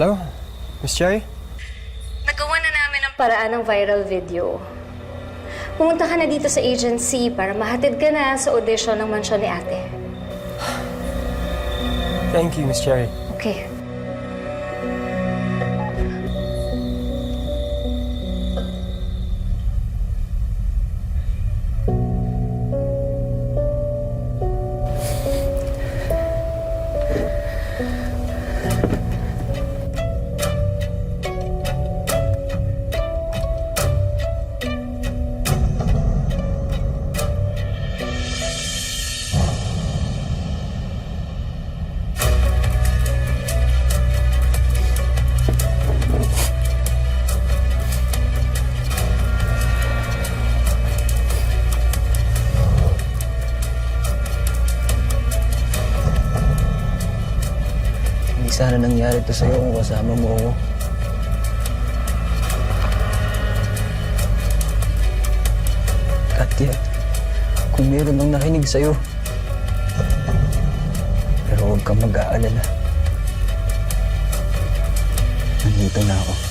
Hello? Miss Cherry? Nagawa na namin ang paraan ng viral video. Pumunta ka na dito sa agency para mahatid ka na sa audition ng mansyon ni ate. Thank you, Miss Cherry. Okay. Hindi sana nangyari to sa'yo kung kasama mo ako. Katya, kung meron mang nakinig sa'yo, pero huwag kang mag-aalala. Nandito na ako.